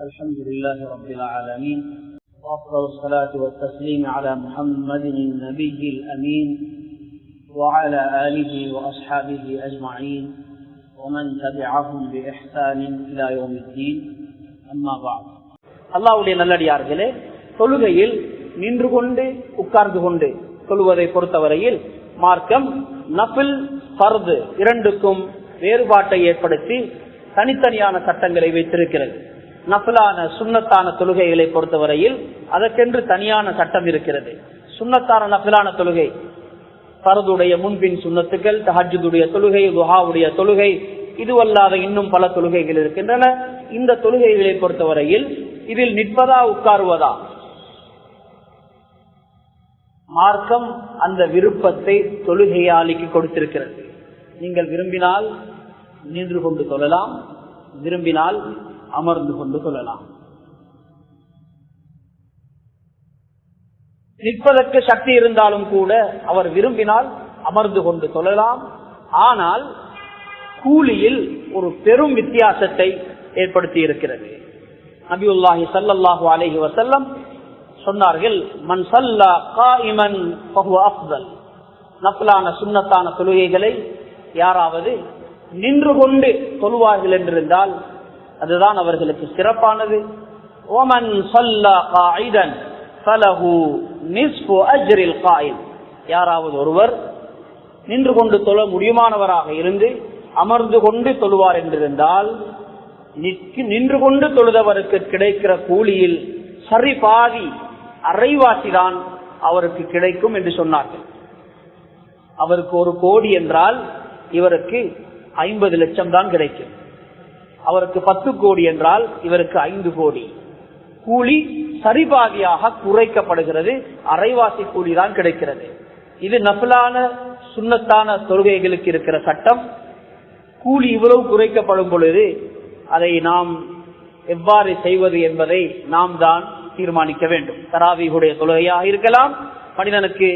الحمد لله رب العالمين وأفضل الصلاة والتسليم على محمد النبي الأمين وعلى آله وأصحابه أجمعين ومن تبعهم بإحسان إلى يوم الدين أما بعد அல்லாவுடைய நல்லடியார்களே தொழுகையில் நின்று கொண்டு உட்கார்ந்து கொண்டு சொல்வதை பொறுத்தவரையில் மார்க்கம் நபில் பர்து இரண்டுக்கும் வேறுபாட்டை ஏற்படுத்தி தனித்தனியான சட்டங்களை வைத்திருக்கிறது நஃபிலான சுண்ணத்தான தொழுகைகளை பொறுத்தவரையில் அதற்கென்று தனியான சட்டம் இருக்கிறது. சுண்ணத்தான நஃபிலான தொழுகை. பரதுடைய முன்பின் சுண்ணத்துக்கள் தஹஜுடைய தொழுகை துஹாவுடைய தொழுகை இதுவல்லாத இன்னும் பல தொழுகைகள் இருக்கின்றன. இந்த தொழுகைகளை பொறுத்தவரையில் இதில் நிற்பதா உட்காருவதா? மார்க்கம் அந்த விருப்பத்தை தொழுகையாளிக்கு கொடுத்திருக்கிறது. நீங்கள் விரும்பினால் நின்று கொண்டு தொழலாம். விரும்பினால் அமர்ந்து கொண்டு சொல்லலாம். நிற்பதற்கு சக்தி இருந்தாலும் கூட அவர் விரும்பினால் அமர்ந்து கொண்டு சொல்லலாம். ஆனால் கூலியில் ஒரு பெரும் வித்தியாசத்தை ஏற்படுத்தி இருக்கிறது. நபியுல்லாஹி சல்லாஹூ அலஹி வசல்லம் சொன்னார்கள் மன் சல்லா காயிமன் அப்தல் நப்லான சுண்ணத்தான தொழுகைகளை யாராவது நின்று கொண்டு சொல்வார்கள் என்றிருந்தால் அதுதான் அவர்களுக்கு சிறப்பானது. ஓமன் சல்லா காயிதன் ஃபலஹு நிஸ்பு அஜ்ரில் காயில் யாராவது ஒருவர் நின்று கொண்டு தொழ முடியுமானவராக இருந்து அமர்ந்து கொண்டு தொழுவார் என்றிருந்தால் நின்று கொண்டு தொழுதவருக்கு கிடைக்கிற கூலியில் சரி பாதி அரைவாசிதான் அவருக்கு கிடைக்கும் என்று சொன்னார்கள். அவருக்கு ஒரு கோடி என்றால் இவருக்கு ஐம்பது லட்சம் தான் கிடைக்கும். அவருக்கு பத்து கோடி என்றால் இவருக்கு ஐந்து கோடி. கூலி சரிபாதியாக குறைக்கப்படுகிறது. அரைவாசி கூலி தான் கிடைக்கிறது. இது நசலான சுண்ணத்தான தொழுகைகளுக்கு இருக்கிற சட்டம். கூலி இவ்வளவு குறைக்கப்படும் பொழுது அதை நாம் எவ்வாறு செய்வது என்பதை நாம் தான் தீர்மானிக்க வேண்டும். தராவிகுடைய தொழுகையாக இருக்கலாம். மனிதனுக்கு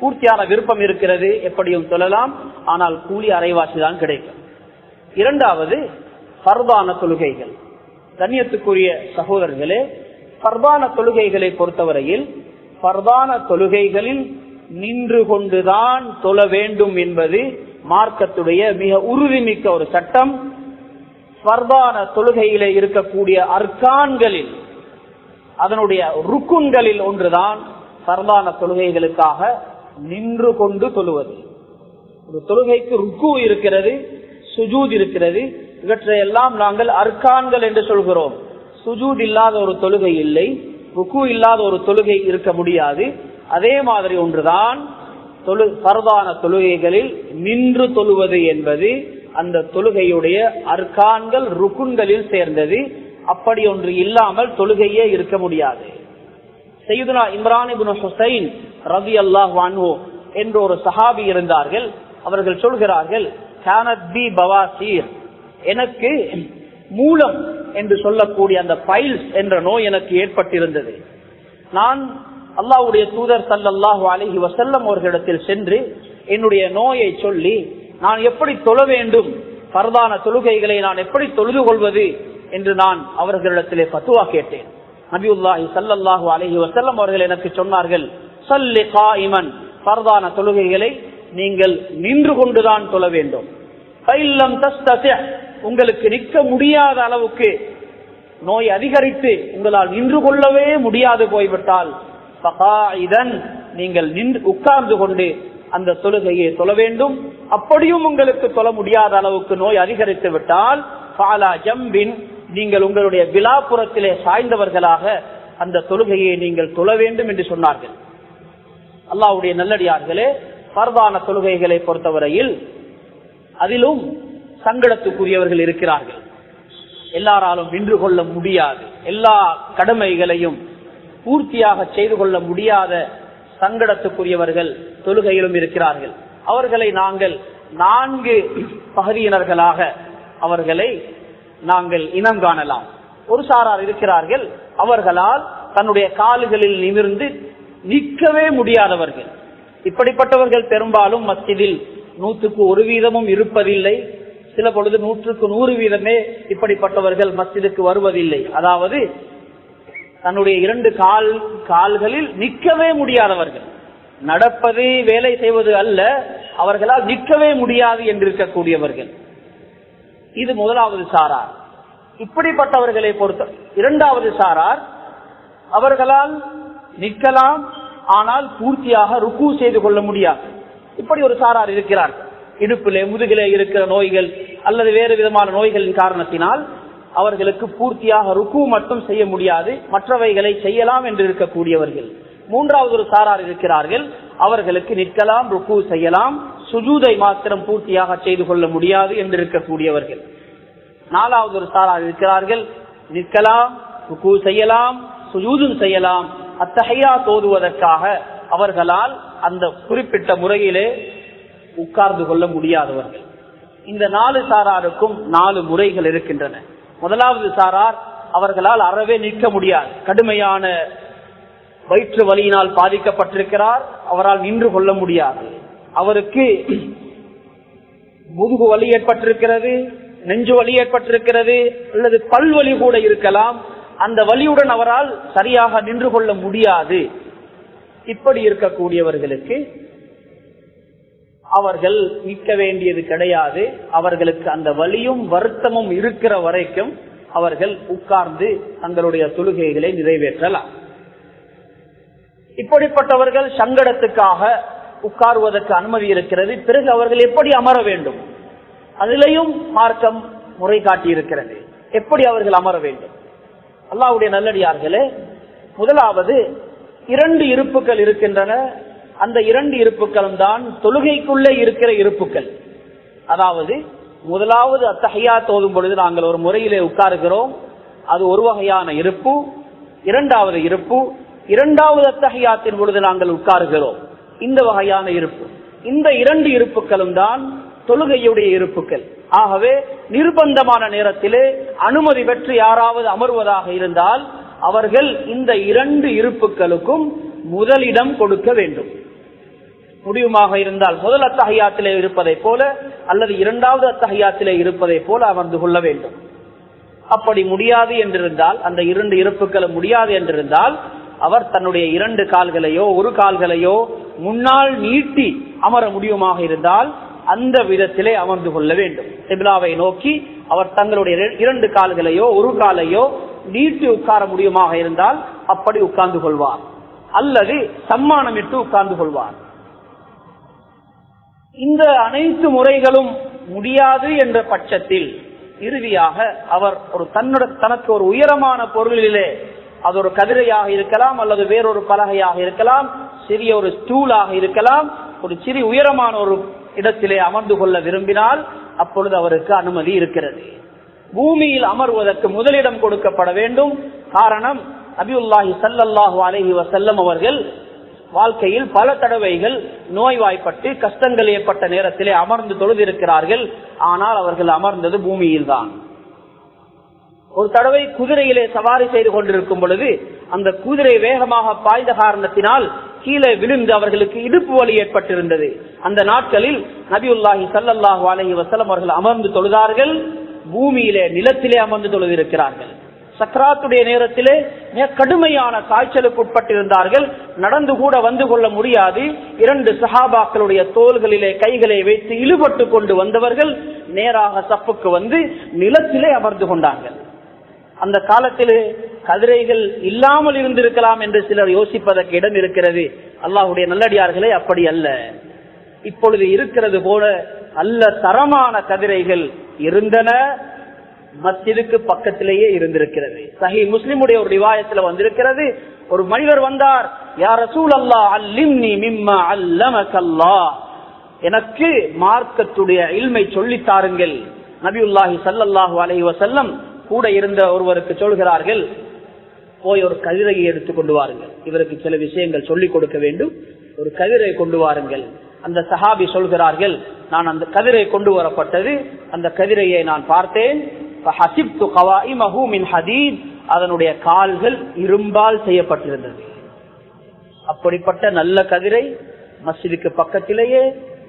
பூர்த்தியான விருப்பம் இருக்கிறது. எப்படியும் சொல்லலாம் ஆனால் கூலி அரைவாசி தான் கிடைக்கும். இரண்டாவது பர்தான தொழுகைகள். தனியத்துக்குரிய சகோதரர்களே பர்தான தொழுகைகளை பொறுத்தவரையில் பர்தான தொழுகைகளில் நின்று கொண்டுதான் தொழ வேண்டும் என்பது மார்க்கத்துடைய மிக உறுதிமிக்க ஒரு சட்டம். பர்தான தொழுகையிலே இருக்கக்கூடிய அர்கான்களில் அதனுடைய ருக்குன்களில் ஒன்றுதான் பர்தான தொழுகைகளுக்காக நின்று கொண்டு தொழுவது. ஒரு தொழுகைக்கு ருக்கு இருக்கிறது சுஜூத் இருக்கிறது இவற்றையெல்லாம் நாங்கள் அர்கான்கள் என்று சொல்கிறோம். சுஜூத் இல்லாத ஒரு தொழுகை இல்லை ருக்கு இல்லாத ஒரு தொழுகை இருக்க முடியாது. அதே மாதிரி ஒன்றுதான் தொழு பரதான தொழுகைகளில் நின்று தொழுவது என்பது அந்த தொழுகையுடைய அர்கான்கள் ருக்குன்களில் சேர்ந்தது. அப்படி ஒன்று இல்லாமல் தொழுகையே இருக்க முடியாது. செய்துனா இம்ரான் ஹுசைன் ரவி அல்லாஹ் வான்ஹோ என்ற ஒரு சஹாபி இருந்தார்கள். அவர்கள் சொல்கிறார்கள் பவாசீர். எனக்கு மூலம் என்று சொல்லக்கூடிய அந்த பைல்ஸ் என்ற நோய் எனக்கு ஏற்பட்டிருந்தது. நான் அல்லாவுடைய தூதர் சல்லாஹூ அலஹி வசல்லம் அவர்களிடத்தில் சென்று என்னுடைய நோயை சொல்லி நான் எப்படி தொழ வேண்டும் பரதான தொழுகைகளை நான் எப்படி தொழுது கொள்வது என்று நான் அவர்களிடத்திலே பத்துவா கேட்டேன். நபியுல்லாஹி சல்லாஹு அலஹி வசல்லம் அவர்கள் எனக்கு சொன்னார்கள் சல்லி காயிமன் பரதான தொழுகைகளை நீங்கள் நின்று கொண்டுதான் தொழ வேண்டும். உங்களுக்கு நிற்க முடியாத அளவுக்கு நோய் அதிகரித்து உங்களால் நின்று கொள்ளவே முடியாது போய்விட்டால் நீங்கள் நின்று உட்கார்ந்து கொண்டு அந்த தொழுகையை தொழ வேண்டும். அப்படியும் உங்களுக்கு தொழ முடியாத அளவுக்கு நோய் அதிகரித்து விட்டால் பாலா ஜம்பின் நீங்கள் உங்களுடைய விழாப்புறத்திலே சாய்ந்தவர்களாக அந்த தொழுகையை நீங்கள் தொழ வேண்டும் என்று சொன்னார்கள். அல்லாவுடைய நல்லடியார்களே பரதான தொழுகைகளை பொறுத்தவரையில் அதிலும் சங்கடத்துக்குரியவர்கள் இருக்கிறார்கள். எல்லாராலும் நின்று கொள்ள முடியாது. எல்லா கடமைகளையும் பூர்த்தியாக செய்து கொள்ள முடியாத சங்கடத்துக்குரியவர்கள் தொழுகையிலும் இருக்கிறார்கள். அவர்களை நாங்கள் நான்கு பகுதியினர்களாக அவர்களை நாங்கள் இனம் காணலாம். ஒரு சாரார் இருக்கிறார்கள். அவர்களால் தன்னுடைய கால்களில் நிமிர்ந்து நிற்கவே முடியாதவர்கள். இப்படிப்பட்டவர்கள் பெரும்பாலும் மத்தியில் நூற்றுக்கு ஒரு வீதமும் இருப்பதில்லை. சில பொழுது நூற்றுக்கு நூறு வீதமே இப்படிப்பட்டவர்கள் மஸ்ஜிதுக்கு வருவதில்லை. அதாவது தன்னுடைய இரண்டு கால் கால்களில் நிற்கவே முடியாதவர்கள். நடப்பது வேலை செய்வது அல்ல அவர்களால் நிற்கவே முடியாது என்றிருக்கக்கூடியவர்கள். இது முதலாவது சாரார். இப்படிப்பட்டவர்களை பொறுத்த இரண்டாவது சாரார் அவர்களால் நிற்கலாம் ஆனால் பூர்த்தியாக ருக்கு செய்து கொள்ள முடியாது. இப்படி ஒரு சாரார் இருக்கிறார் இடுப்பிலே முதுகிலே இருக்கிற நோய்கள் அல்லது வேறு விதமான நோய்களின் காரணத்தினால் அவர்களுக்கு பூர்த்தியாக ருக்கு மட்டும் செய்ய முடியாது. மற்றவைகளை செய்யலாம் என்று இருக்கக்கூடியவர்கள். மூன்றாவது ஒரு சாரார் இருக்கிறார்கள். அவர்களுக்கு நிற்கலாம் ருக்கு செய்யலாம் சுஜூதை மாத்திரம் பூர்த்தியாக செய்து கொள்ள முடியாது என்று இருக்கக்கூடியவர்கள். நாலாவது ஒரு சாரார் இருக்கிறார்கள். நிற்கலாம் ருக்கு செய்யலாம் சுஜூதும் செய்யலாம். அத்தகையா தோதுவதற்காக அவர்களால் அந்த குறிப்பிட்ட முறையிலே உட்கார்ந்து கொள்ள முடியாதவர்கள். இந்த நாலு சாராருக்கும் நாலு முறைகள் இருக்கின்றன. முதலாவது சாரார் அவர்களால் அறவே நிற்க முடியாது. கடுமையான வயிற்று வலியினால் பாதிக்கப்பட்டிருக்கிறார். அவரால் நின்று கொள்ள முடியாது. அவருக்கு முதுகு வலி ஏற்பட்டிருக்கிறது நெஞ்சு வலி ஏற்பட்டிருக்கிறது அல்லது பல்வலி கூட இருக்கலாம். அந்த வலியுடன் அவரால் சரியாக நின்று கொள்ள முடியாது. இப்படி இருக்கக்கூடியவர்களுக்கு அவர்கள் நிற்க வேண்டியது கிடையாது. அவர்களுக்கு அந்த வலியும் வருத்தமும் இருக்கிற வரைக்கும் அவர்கள் உட்கார்ந்து தங்களுடைய தொழுகைகளை நிறைவேற்றலாம். இப்படிப்பட்டவர்கள் சங்கடத்துக்காக உட்காருவதற்கு அனுமதி இருக்கிறது. பிறகு அவர்கள் எப்படி அமர வேண்டும்? அதிலையும் மார்க்கம் முறை காட்டி இருக்கிறது எப்படி அவர்கள் அமர வேண்டும்? அல்லாவுடைய நல்லடியார்களே முதலாவது இரண்டு இருப்புகள் இருக்கின்றன. அந்த இரண்டு இருப்புகளும் தான் தொழுகைக்குள்ளே இருக்கிற இருப்புகள் அதாவது முதலாவது அத்தகையா தோதும் பொழுது நாங்கள் ஒரு முறையிலே உட்காருகிறோம். அது ஒரு வகையான இருப்பு இரண்டாவது இருப்பு இரண்டாவது அத்தகையாத்தின் பொழுது நாங்கள் உட்காருகிறோம். இந்த வகையான இருப்பு. இந்த இரண்டு இருப்புகளும் தான் தொழுகையுடைய இருப்புகள் ஆகவே நிர்பந்தமான நேரத்திலே அனுமதி பெற்று யாராவது அமர்வதாக இருந்தால் அவர்கள் இந்த இரண்டு இருப்புகளுக்கும் முதலிடம் கொடுக்க வேண்டும். முடிவுமாக இருந்தால் முதல் அத்தகையாத்திலே இருப்பதை போல அல்லது இரண்டாவது அத்தகையாத்திலே இருப்பதை போல அமர்ந்து கொள்ள வேண்டும். அப்படி முடியாது என்றிருந்தால் அந்த இரண்டு இருப்புகளும் முடியாது என்றிருந்தால் அவர் தன்னுடைய இரண்டு கால்களையோ ஒரு கால்களையோ முன்னால் நீட்டி அமர முடியுமாக இருந்தால் அந்த விதத்திலே அமர்ந்து கொள்ள வேண்டும். சிபிலாவை நோக்கி அவர் தங்களுடைய இரண்டு கால்களையோ ஒரு காலையோ நீட்டி உட்கார முடியுமாக இருந்தால் அப்படி உட்கார்ந்து கொள்வார். அல்லது சம்மானமிட்டு உட்கார்ந்து கொள்வார். இந்த அனைத்து முறைகளும் முடியாது என்ற பட்சத்தில் இறுதியாக அவர் ஒரு தன்னுட தனக்கு ஒரு உயரமான பொருளிலே அது ஒரு கதிரையாக இருக்கலாம் அல்லது வேறொரு பலகையாக இருக்கலாம் சிறிய ஒரு ஸ்டூலாக இருக்கலாம் ஒரு சிறிய உயரமான ஒரு இடத்திலே அமர்ந்து கொள்ள விரும்பினால் அப்பொழுது அவருக்கு அனுமதி இருக்கிறது. பூமியில் அமர்வதற்கு முதலிடம் கொடுக்கப்பட வேண்டும். காரணம் நபியுல்லாஹி சல்லாஹு அலஹி வசல்லம் அவர்கள் வாழ்க்கையில் பல தடவைகள் நோய்வாய்ப்பட்டு கஷ்டங்கள் ஏற்பட்ட நேரத்திலே அமர்ந்து தொழுதிருக்கிறார்கள். ஆனால் அவர்கள் அமர்ந்தது பூமியில் தான் ஒரு தடவை குதிரையிலே சவாரி செய்து கொண்டிருக்கும் பொழுது அந்த குதிரை வேகமாக பாய்ந்த காரணத்தினால் கீழே விழுந்து அவர்களுக்கு இடுப்பு வலி ஏற்பட்டிருந்தது. அந்த நாட்களில் நபியுல்லாஹி சல்லல்லாஹு அலஹி வசலம் அவர்கள் அமர்ந்து தொழுதார்கள். பூமியிலே நிலத்திலே அமர்ந்து தொழுதிருக்கிறார்கள். சக்கராத்துடைய நேரத்திலே மிக கடுமையான காய்ச்சலுக்கு உட்பட்டிருந்தார்கள் நடந்து கூட வந்து கொள்ள முடியாது. இரண்டு சஹாபாக்களுடைய தோள்களிலே கைகளை வைத்து இழுபட்டு கொண்டு வந்தவர்கள் நேராக சப்புக்கு வந்து நிலத்திலே அமர்ந்து கொண்டார்கள். அந்த காலத்திலே கதிரைகள் இல்லாமல் இருந்திருக்கலாம் என்று சிலர் யோசிப்பதற்கு இடம் இருக்கிறது. அல்லாஹுடைய நல்லடியார்களே அப்படி அல்ல. இப்பொழுது இருக்கிறது போல நல்ல தரமான கதிரைகள் இருந்தன. மஸ்ஜிதுக்கு பக்கத்திலேயே இருந்திருக்கிறது. சஹி முஸ்லிமுடைய ஒரு ரிவாயத்துல வந்திருக்கிறது. ஒரு மனிதர் வந்தார் யார் ரசூல் அல்லா அல்லிம்னி மிம்மா அல்லமக்கல்லா எனக்கு மார்க்கத்துடைய இல்மை சொல்லித் தாருங்கள். நபியுல்லாஹி சல்லல்லாஹு அலைஹி வசல்லம் கூட இருந்த ஒருவருக்கு சொல்கிறார்கள் போய் ஒரு கதிரையை எடுத்து கொண்டு வாருங்கள். இவருக்கு சில விஷயங்கள் சொல்லிக் கொடுக்க வேண்டும். ஒரு கதிரை கொண்டு வாருங்கள். அந்த சஹாபி சொல்கிறார்கள் நான் அந்த கதிரை கொண்டு வரப்பட்டது. அந்த கதிரையை நான் பார்த்தேன். அதனுடைய கால்கள் இரும்பால் செய்யப்பட்டிருந்தது. அப்படிப்பட்ட நல்ல கதிரை மஸ்ஜிதுக்கு பக்கத்திலேயே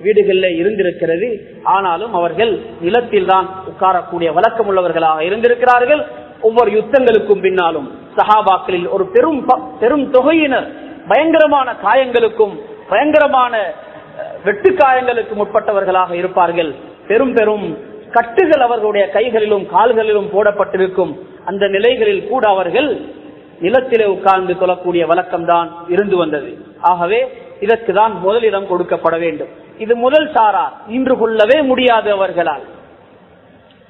வீடுகளில் இருந்திருக்கிறது. ஆனாலும் அவர்கள் நிலத்தில் தான் உட்காரக்கூடிய வழக்கம் உள்ளவர்களாக இருந்திருக்கிறார்கள். ஒவ்வொரு யுத்தங்களுக்கும் பின்னாலும் சஹாபாக்களில் ஒரு பெரும் பெரும் தொகையினர் பயங்கரமான காயங்களுக்கும் பயங்கரமான வெட்டு காயங்களுக்கும் உட்பட்டவர்களாக இருப்பார்கள். பெரும் பெரும் கட்டுகள் அவர்களுடைய கைகளிலும் கால்களிலும் போடப்பட்டிருக்கும் அந்த நிலைகளில் கூட அவர்கள் நிலத்திலே உட்கார்ந்து சொல்லக்கூடிய வழக்கம்தான் இருந்து வந்தது. ஆகவே இதற்கு தான் முதலிடம் கொடுக்கப்பட வேண்டும். இது முதல் சாரார். இன்று கொள்ளவே முடியாது அவர்களால்.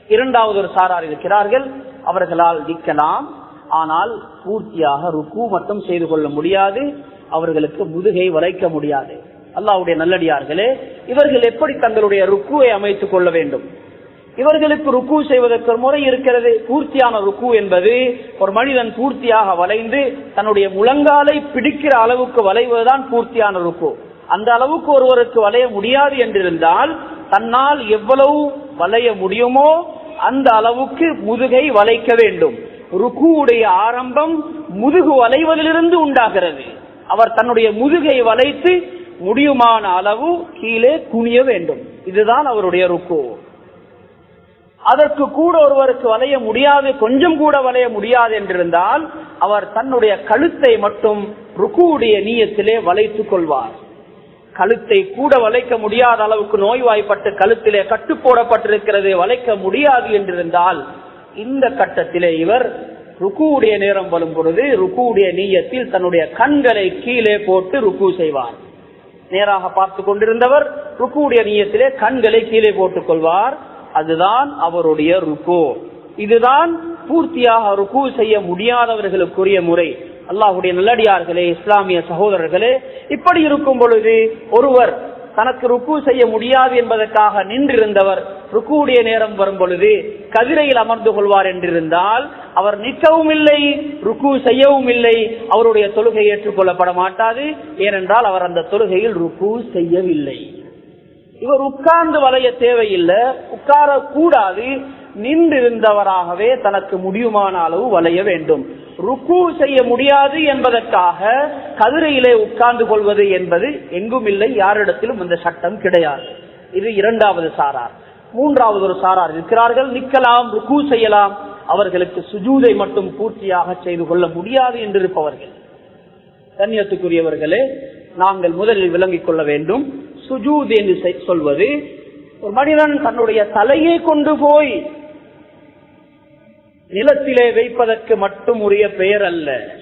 இரண்டாவது ஒரு சாரார் இருக்கிறார்கள். அவர்களால் நிற்கலாம் ஆனால் பூர்த்தியாக ருக்கு மட்டும் செய்து கொள்ள முடியாது. அவர்களுக்கு முதுகை வளைக்க முடியாது. அல்லாவுடைய நல்லடியார்களே இவர்கள் எப்படி தங்களுடைய ருக்குவை அமைத்துக் கொள்ள வேண்டும்? இவர்களுக்கு ருக்கு செய்வதற்கு முறை இருக்கிறது. பூர்த்தியான ருக்கு என்பது ஒரு மனிதன் பூர்த்தியாக வளைந்து தன்னுடைய முழங்காலை பிடிக்கிற அளவுக்கு வளைவதுதான் பூர்த்தியான ருக்கு. அந்த அளவுக்கு ஒருவருக்கு வளைய முடியாது என்றிருந்தால் தன்னால் எவ்வளவு வளைய முடியுமோ அந்த அளவுக்கு முதுகை வளைக்க வேண்டும். ருக்குடைய ஆரம்பம் முதுகு வளைவதிலிருந்து உண்டாகிறது. அவர் தன்னுடைய முதுகை வளைத்து முடியுமான அளவு கீழே குனிய வேண்டும். இதுதான் அவருடைய ருக்கு. அதற்கு கூட ஒருவருக்கு வளைய முடியாது கொஞ்சம் கூட வளைய முடியாது என்றிருந்தால் அவர் தன்னுடைய கழுத்தை மட்டும் ருக்குடைய நீயத்திலே வளைத்துக் கொள்வார். கழுத்தை கூட வளைக்க முடியாத அளவுக்கு நோய்வாய்ப்பட்டு கழுத்திலே கட்டு போடப்பட்டிருக்கிறது வளைக்க முடியாது என்றிருந்தால் இந்த கட்டத்திலே இவர் ருக்குடைய நேரம் வரும் பொழுது ருக்குடைய நீயத்தில் தன்னுடைய கண்களை கீழே போட்டு ருக்கு செய்வார். நேராக பார்த்து கொண்டிருந்தவர் ருக்குடைய நீயத்திலே கண்களை கீழே போட்டுக் கொள்வார். அதுதான் அவருடைய ருக்கு. இதுதான் பூர்த்தியாக ருக்கு செய்ய முடியாதவர்களுக்குரிய முறை. அல்லாஹுடைய நல்லடியார்களே இஸ்லாமிய சகோதரர்களே இப்படி இருக்கும் பொழுது ஒருவர் தனக்கு ருக்கு செய்ய முடியாது என்பதற்காக நின்றிருந்தவர் ருக்குடைய நேரம் வரும் பொழுது கதிரையில் அமர்ந்து கொள்வார் என்றிருந்தால் அவர் நிற்கவும் இல்லை ருக்கு செய்யவும் இல்லை அவருடைய தொழுகை ஏற்றுக்கொள்ளப்பட மாட்டாது. ஏனென்றால் அவர் அந்த தொழுகையில் ருக்கு செய்யவில்லை. இவர் உட்கார்ந்து வளைய தேவையில்லை உட்கார கூடாது நின்றிருந்தவராகவே தனக்கு முடியுமான அளவு வளைய வேண்டும். ருக்கு செய்ய முடியாது என்பதற்காக கதிரையிலே உட்கார்ந்து கொள்வது என்பது எங்கும் இல்லை யாரிடத்திலும் இந்த சட்டம் கிடையாது. இது இரண்டாவது சாரார். மூன்றாவது ஒரு சாரார் இருக்கிறார்கள் நிற்கலாம் ருக்கு செய்யலாம். அவர்களுக்கு சுஜூதை மட்டும் பூர்த்தியாக செய்து கொள்ள முடியாது என்றிருப்பவர்கள். கண்ணியத்துக்குரியவர்களே நாங்கள் முதலில் விளங்கிக் கொள்ள வேண்டும். சுஜூத் என்று சொல்வது ஒரு மனிதன் தன்னுடைய தலையை கொண்டு போய் நிலத்திலே வைப்பதற்கு மட்டும் உரிய பெயர் அல்ல.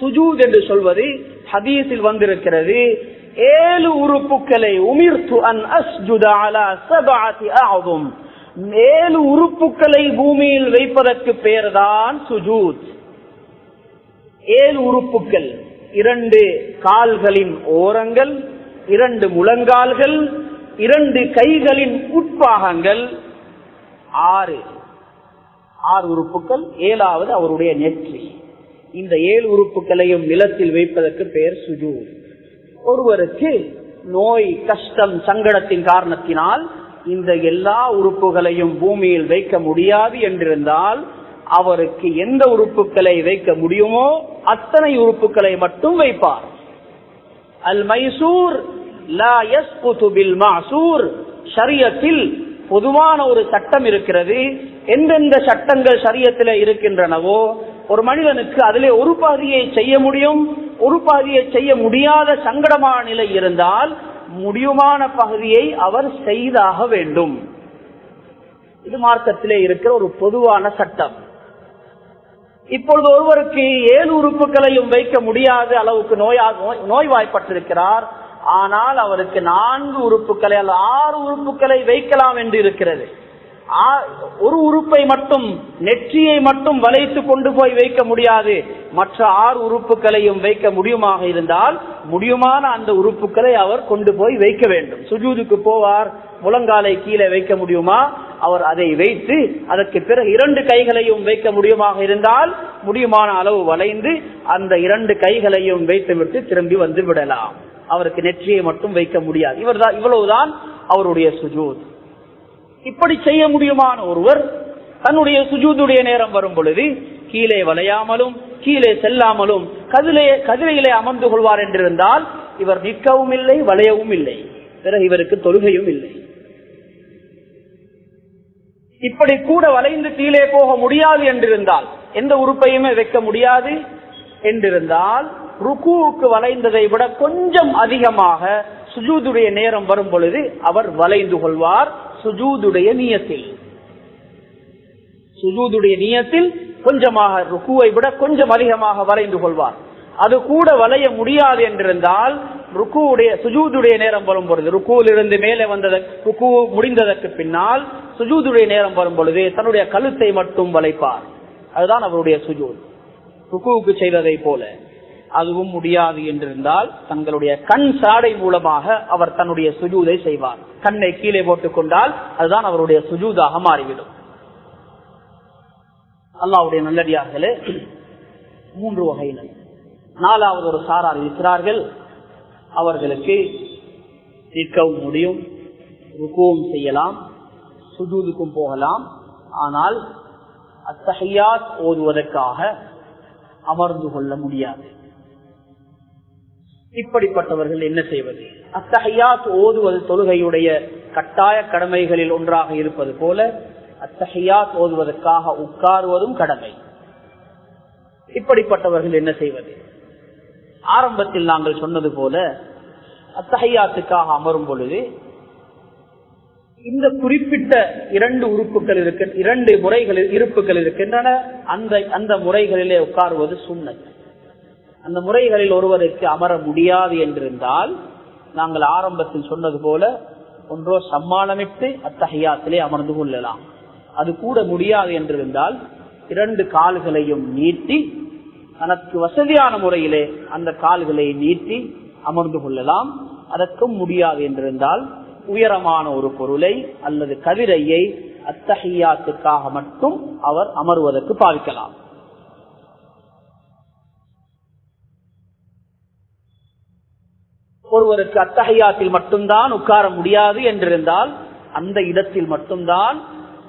சுஜூத் என்று சொல்வது ஹதீஸில் வந்திருக்கிறது ஏழு உறுப்புகளை உமிர்த்து அன் அஸ்ஜுத அலா சபஅதி ஏழு உறுப்புகளை பூமியில் வைப்பதற்கு பெயர்தான் சுஜூத். ஏழு உறுப்புகள் இரண்டு கால்களின் ஓரங்கள் இரண்டு முழங்கால்கள் இரண்டு கைகளின் உட்பாகங்கள் ஆறு. ஆறு உறுப்புகள் ஏழாவது அவருடைய நெற்றி. இந்த ஏழு உறுப்புகளையும் நிலத்தில் வைப்பதற்கு பெயர் சுஜு ஒருவருக்கு நோய் கஷ்டம் சங்கடத்தின் காரணத்தினால் இந்த எல்லா உறுப்புகளையும் பூமியில் வைக்க முடியாது என்றிருந்தால் அவருக்கு எந்த உறுப்புகளை வைக்க முடியுமோ அத்தனை உறுப்புகளை மட்டும் வைப்பார். அல் மைசூர் மாசூர். ஷரியத்தில் பொதுவான ஒரு சட்டம் இருக்கிறது. எந்தெந்த சட்டங்கள் சரியத்தில் இருக்கின்றனவோ ஒரு மனிதனுக்கு அதிலே ஒரு பாதியை செய்ய முடியும் ஒரு பாதியை செய்ய முடியாத சங்கடமான நிலை இருந்தால் முடியுமான பகுதியை அவர் செய்தாக வேண்டும். இது மார்க்கத்திலே இருக்கிற ஒரு பொதுவான சட்டம். இப்பொழுது ஒருவருக்கு ஏழு உறுப்புகளையும் வைக்க முடியாத அளவுக்கு நோயாக நோய்வாய்ப்பட்டிருக்கிறார். ஆனால் அவருக்கு நான்கு உறுப்புகளை அல்ல ஆறு உறுப்புகளை வைக்கலாம் என்று இருக்கிறது. ஆ- ஒரு உறுப்பை மட்டும் நெற்றியை மட்டும் வளைத்து கொண்டு போய் வைக்க முடியாது. மற்ற ஆறு உறுப்புகளையும் வைக்க முடியுமாக இருந்தால் முடியுமான அந்த உறுப்புகளை அவர் கொண்டு போய் வைக்க வேண்டும். சுஜூதுக்கு போவார் முழங்காலை கீழே வைக்க முடியுமா? அவர் அதை வைத்து அதற்கு பிறகு இரண்டு கைகளையும் வைக்க முடியுமாக இருந்தால் முடியுமான அளவு வளைந்து அந்த இரண்டு கைகளையும் வைத்துவிட்டு திரும்பி வந்து விடலாம். அவருக்கு நெற்றியை மட்டும் வைக்க முடியாது. இவர்தான் இவ்வளவுதான் அவருடைய சுஜூத். இப்படி செய்ய முடியுமான ஒருவர் தன்னுடைய சுஜூதுடைய நேரம் வரும் பொழுது கீழே வளையாமலும் கீழே செல்லாமலும் கதிலே கதிரையிலே அமர்ந்து கொள்வார் என்றிருந்தால் இவர் நிற்கவும் இல்லை வளையவும் இல்லை. பிறகு இவருக்கு தொழுகையும் இல்லை. இப்படி கூட வளைந்து கீழே போக முடியாது என்றிருந்தால் எந்த உறுப்பையுமே வைக்க முடியாது. என்றிருந்தால் ருக்குவுக்கு வளைந்ததை விட கொஞ்சம் அதிகமாக சுஜூதுடைய நேரம் வரும் பொழுது அவர் வளைந்து கொள்வார் சுஜூதுடைய நியத்தில். சுஜூதுடைய நியத்தில் கொஞ்சமாக ருக்குவை விட கொஞ்சம் அதிகமாக வளைந்து கொள்வார். அது கூட வளைய முடியாது என்றிருந்தால் ருக்குவுடைய சுஜூதுடைய நேரம் வரும் பொழுது ருக்குவில் இருந்து மேலே வந்தது ருக்கு முடிந்ததற்கு பின்னால் சுஜூதுடைய நேரம் வரும் பொழுது தன்னுடைய கழுத்தை மட்டும் வளைப்பார். அதுதான் அவருடைய சுஜூத். ருக்குவுக்கு செய்ததை போல. அதுவும் முடியாது என்றிருந்தால் தங்களுடைய கண் சாடை மூலமாக அவர் தன்னுடைய சுஜூதை செய்வார். கண்ணை கீழே போட்டுக் கொண்டால் அதுதான் அவருடைய சுஜூதாக மாறிவிடும். அல்லாவுடைய நல்லடியார்களே மூன்று வகையினர். நாலாவது ஒரு சாரார் இருக்கிறார்கள். அவர்களுக்கு நிற்கவும் முடியும் ருக்குவும் செய்யலாம் சுஜூதுக்கும் போகலாம். ஆனால் அத்தகையாத் ஓதுவதற்காக அமர்ந்து கொள்ள முடியாது. இப்படிப்பட்டவர்கள் என்ன செய்வது? அத்தகையாத் ஓதுவது தொழுகையுடைய கட்டாய கடமைகளில் ஒன்றாக இருப்பது போல அத்தகையாத் ஓதுவதற்காக உட்காருவதும் கடமை. இப்படிப்பட்டவர்கள் என்ன செய்வது? ஆரம்பத்தில் நாங்கள் சொன்னது போல அத்தகையாத்துக்காக அமரும் பொழுது இந்த குறிப்பிட்ட இரண்டு உறுப்புகள் இருக்க இரண்டு முறைகளில் இருப்புகள் இருக்கின்றன அந்த அந்த முறைகளிலே உட்காருவது சுண்ணத். அந்த முறைகளில் ஒருவருக்கு அமர முடியாது என்றிருந்தால் நாங்கள் ஆரம்பத்தில் சொன்னது போல ஒன்றோ சம்மானமிட்டு அத்தகையாத்திலே அமர்ந்து கொள்ளலாம். அது கூட முடியாது என்றிருந்தால் இரண்டு கால்களையும் நீட்டி தனக்கு வசதியான முறையிலே அந்த கால்களை நீட்டி அமர்ந்து கொள்ளலாம். அதற்கும் முடியாது என்றிருந்தால் உயரமான ஒரு பொருளை அல்லது கவிதையை அத்தகையாத்துக்காக மட்டும் அவர் அமர்வதற்கு பாவிக்கலாம். ஒருவருக்கு அத்தகையாத்தில் மட்டும்தான் உட்கார முடியாது என்றிருந்தால் அந்த இடத்தில் மட்டும்தான்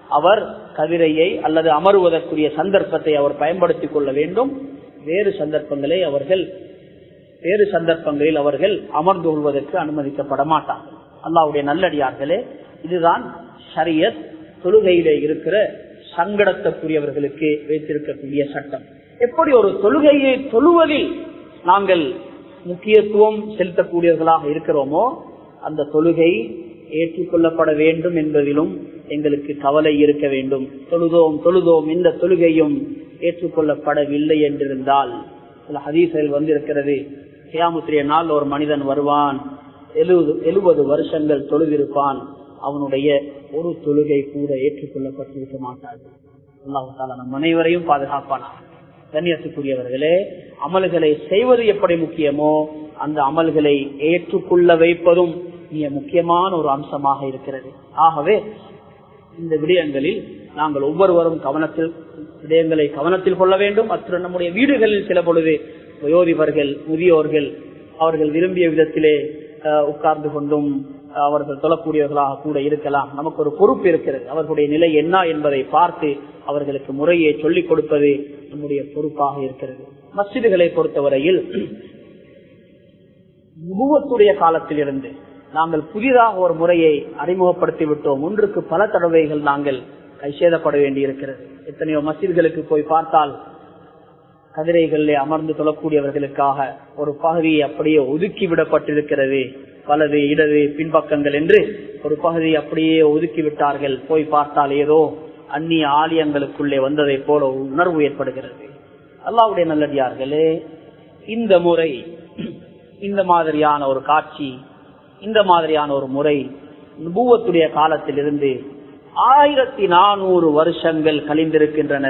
அவர் கவிரையை அல்லது அமருவதற்குரிய சந்தர்ப்பத்தை அவர் பயன்படுத்திக் கொள்ள வேண்டும். வேறு சந்தர்ப்பங்களை அவர்கள் வேறு சந்தர்ப்பங்களில் அவர்கள் அமர்ந்து கொள்வதற்கு அனுமதிக்கப்பட மாட்டார்கள். அல்லாவுடைய நல்லடியார்களே இதுதான் ஷரியத் தொழுகையிலே இருக்கிற சங்கடத்தக்குரியவர்களுக்கு வைத்திருக்கக்கூடிய சட்டம். எப்படி ஒரு தொழுகையை தொழுவதில் நாங்கள் முக்கியத்துவம் செலுத்தக்கூடியவர்களாக இருக்கிறோமோ அந்த தொழுகை ஏற்றுக்கொள்ளப்பட வேண்டும் என்பதிலும் எங்களுக்கு கவலை இருக்க வேண்டும். தொழுதோம் தொழுதோம் இந்த தொழுகையும் ஏற்றுக்கொள்ளப்படவில்லை என்றிருந்தால் சில ஹதீசல் வந்திருக்கிறது கியாமுத்திரிய நாள் ஒரு மனிதன் வருவான் எழுபது எழுபது வருஷங்கள் தொழுதிருப்பான். அவனுடைய ஒரு தொழுகை கூட ஏற்றுக்கொள்ளப்பட்டிருக்க மாட்டாது அல்லாஹால நம் அனைவரையும் பாதுகாப்பானா கண்ணியத்துக்குரியவர்களே அமல்களை செய்வது எப்படி முக்கியமோ அந்த அமல்களை ஏற்றுக்கொள்ள வைப்பதும் மிக முக்கியமான ஒரு அம்சமாக இருக்கிறது. ஆகவே இந்த விடயங்களில் நாங்கள் ஒவ்வொருவரும் கவனத்தில் விடயங்களை கவனத்தில் கொள்ள வேண்டும். அத்துடன் நம்முடைய வீடுகளில் சில பொழுது வயோதிபர்கள் முதியோர்கள் அவர்கள் விரும்பிய விதத்திலே உட்கார்ந்து கொண்டும் அவர்கள் சொல்லக்கூடியவர்களாக கூட இருக்கலாம். நமக்கு ஒரு பொறுப்பு இருக்கிறது. அவர்களுடைய நிலை என்ன என்பதை பார்த்து அவர்களுக்கு முறையை சொல்லிக் கொடுப்பது நம்முடைய பொறுப்பாக இருக்கிறது. மசிதுகளை பொறுத்தவரையில் முகத்துடைய காலத்தில் இருந்து நாங்கள் புதிதாக ஒரு முறையை அறிமுகப்படுத்தி விட்டோம். ஒன்றுக்கு பல தடவைகள் நாங்கள் கைசேதப்பட வேண்டி இருக்கிறது எத்தனையோ மசிதிகளுக்கு போய் பார்த்தால் கதிரைகளிலே அமர்ந்து தொழக்கூடியவர்களுக்காக ஒரு பகுதியை அப்படியே ஒதுக்கி விடப்பட்டிருக்கிறது. வலது இடது பின்பக்கங்கள் என்று ஒரு பகுதியை அப்படியே ஒதுக்கி விட்டார்கள். போய் பார்த்தால் ஏதோ அந்நிய ஆலயங்களுக்குள்ளே வந்ததை போல உணர்வு ஏற்படுகிறது. அல்லாவுடைய நல்லடியார்களே இந்த முறை இந்த மாதிரியான ஒரு காட்சி இந்த மாதிரியான ஒரு முறை பூவத்துடைய காலத்திலிருந்து ஆயிரத்தி நானூறு வருஷங்கள் கழிந்திருக்கின்றன.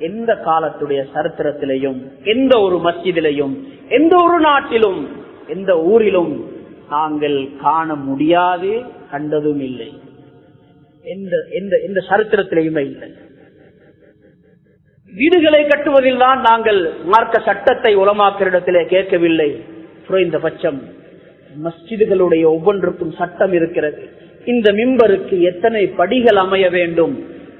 எந்த காலத்துடைய சரித்திரத்திலையும் எந்த ஒரு மஸ்ஜிதிலையும் எந்த ஒரு நாட்டிலும் எந்த ஊரிலும் நாங்கள் காண முடியாது கண்டதும் இல்லை. எந்த எந்த எந்த சரித்திரத்திலையுமே இல்லை. வீடுகளை கட்டுவதில் தான் நாங்கள் மார்க்க சட்டத்தை உலமாக்கிரிடத்திலே கேட்கவில்லை. குறைந்தபட்சம் மஸ்ஜிதுகளுடைய ஒவ்வொன்றுக்கும் சட்டம் இருக்கிறது. இந்த மிம்பருக்கு எத்தனை படிகள் அமைய வேண்டும்?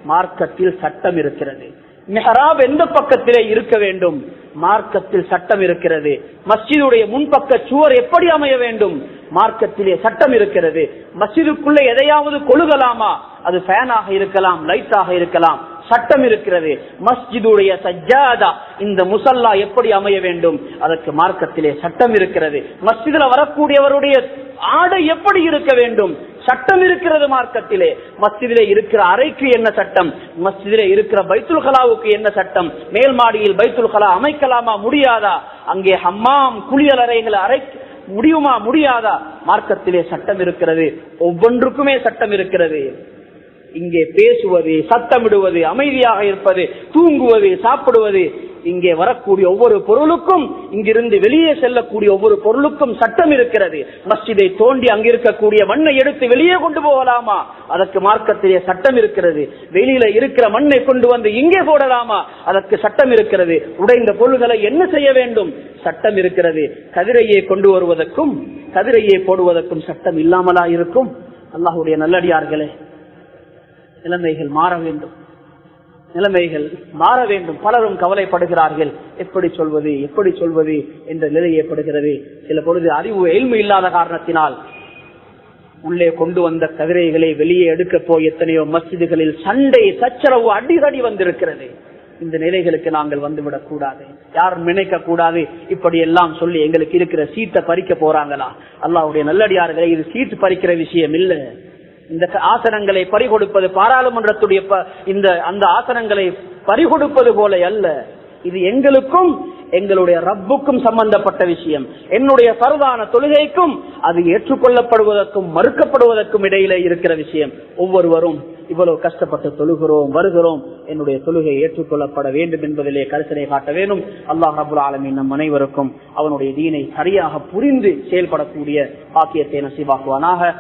மார்க்கத்தில் சட்டம் இருக்கிறது. மெஹராப் எந்த பக்கத்திலே இருக்க வேண்டும்? மார்க்கத்தில் சட்டம் இருக்கிறது. மஸ்ஜிதுடைய முன்பக்க சுவர் எப்படி அமைய வேண்டும்? மார்க்கத்திலே சட்டம் இருக்கிறது. மஸ்ஜிதுக்குள்ள எதையாவது கொழுகலாமா? அது ஃபேனாக இருக்கலாம் லைட்டாக இருக்கலாம். சட்டம் இருக்கிறது. மஸ்ஜிதுடைய சஜ்ஜாதா இந்த முசல்லா எப்படி அமைய வேண்டும்? அதற்கு மார்க்கத்திலே சட்டம் இருக்கிறது. மஸ்ஜிதுல வரக்கூடியவருடைய ஆடை எப்படி இருக்க வேண்டும்? சட்டம் இருக்கிறது மார்க்கத்திலே. மஸ்ஜிதிலே இருக்கிற அறைக்கு என்ன சட்டம்? மஸ்ஜிதிலே இருக்கிற பைத்துல் கலாவுக்கு என்ன சட்டம்? மேல் மாடியில் பைத்துல் கலா அமைக்கலாமா முடியாதா? அங்கே ஹம்மாம் குளியல் அறைகள் அறை முடியுமா முடியாதா? மார்க்கத்திலே சட்டம் இருக்கிறது. ஒவ்வொன்றுக்குமே சட்டம் இருக்கிறது. இங்கே பேசுவது சத்தமிடுவது அமைதியாக இருப்பது தூங்குவது சாப்பிடுவது இங்கே வரக்கூடிய ஒவ்வொரு பொருளுக்கும் இங்கிருந்து வெளியே செல்லக்கூடிய ஒவ்வொரு பொருளுக்கும் சட்டம் இருக்கிறது. மஸ்ஜிதை தோண்டி அங்கிருக்கக்கூடிய மண்ணை எடுத்து வெளியே கொண்டு போகலாமா? அதற்கு மார்க்கத்திலே சட்டம் இருக்கிறது. வெளியில இருக்கிற மண்ணை கொண்டு வந்து இங்கே போடலாமா? அதற்கு சட்டம் இருக்கிறது. உடைந்த பொருள்களை என்ன செய்ய வேண்டும்? சட்டம் இருக்கிறது. கதிரையை கொண்டு வருவதற்கும் கதிரையை போடுவதற்கும் சட்டம் இல்லாமலா இருக்கும்? அல்லாஹுடைய நல்லடியார்களே நிலைமைகள் மாற வேண்டும். நிலைமைகள் மாற வேண்டும். பலரும் கவலைப்படுகிறார்கள். எப்படி சொல்வது எப்படி சொல்வது என்ற நிலை ஏற்படுகிறது. சில பொழுது அறிவு எல்மை இல்லாத காரணத்தினால் உள்ளே கொண்டு வந்த கதிரைகளை வெளியே எடுக்க போய் எத்தனையோ மசிதிகளில் சண்டை சச்சரவு அடிக்கடி வந்திருக்கிறது. இந்த நிலைகளுக்கு நாங்கள் வந்துவிடக் கூடாது. யாரும் நினைக்க கூடாது? இப்படி எல்லாம் சொல்லி எங்களுக்கு இருக்கிற சீட்டை பறிக்க போறாங்களா? அல்லாவுடைய நல்லடியார்களே இது சீட்டு பறிக்கிற விஷயம் இல்ல. இந்த ஆசனங்களை பறிகொடுப்பது பாராளுமன்றத்துடைய இந்த அந்த ஆசனங்களை பறிகொடுப்பது போல அல்ல. இது எங்களுக்கும் எங்களுடைய ரப்புக்கும் சம்பந்தப்பட்ட விஷயம். என்னுடைய பரதான தொழுகைக்கும் அது ஏற்றுக்கொள்ளப்படுவதற்கும் மறுக்கப்படுவதற்கும் இடையில இருக்கிற விஷயம். ஒவ்வொருவரும் இவ்வளவு கஷ்டப்பட்டு தொழுகிறோம் வருகிறோம். என்னுடைய தொழுகை ஏற்றுக்கொள்ளப்பட வேண்டும் என்பதிலே கருத்தனை காட்ட வேண்டும். அல்லாஹ் ரபுல் ஆலமின் நம் அனைவருக்கும் அவனுடைய தீனை சரியாக புரிந்து செயல்படக்கூடிய பாக்கியத்தை நசிவாக்குவானாக.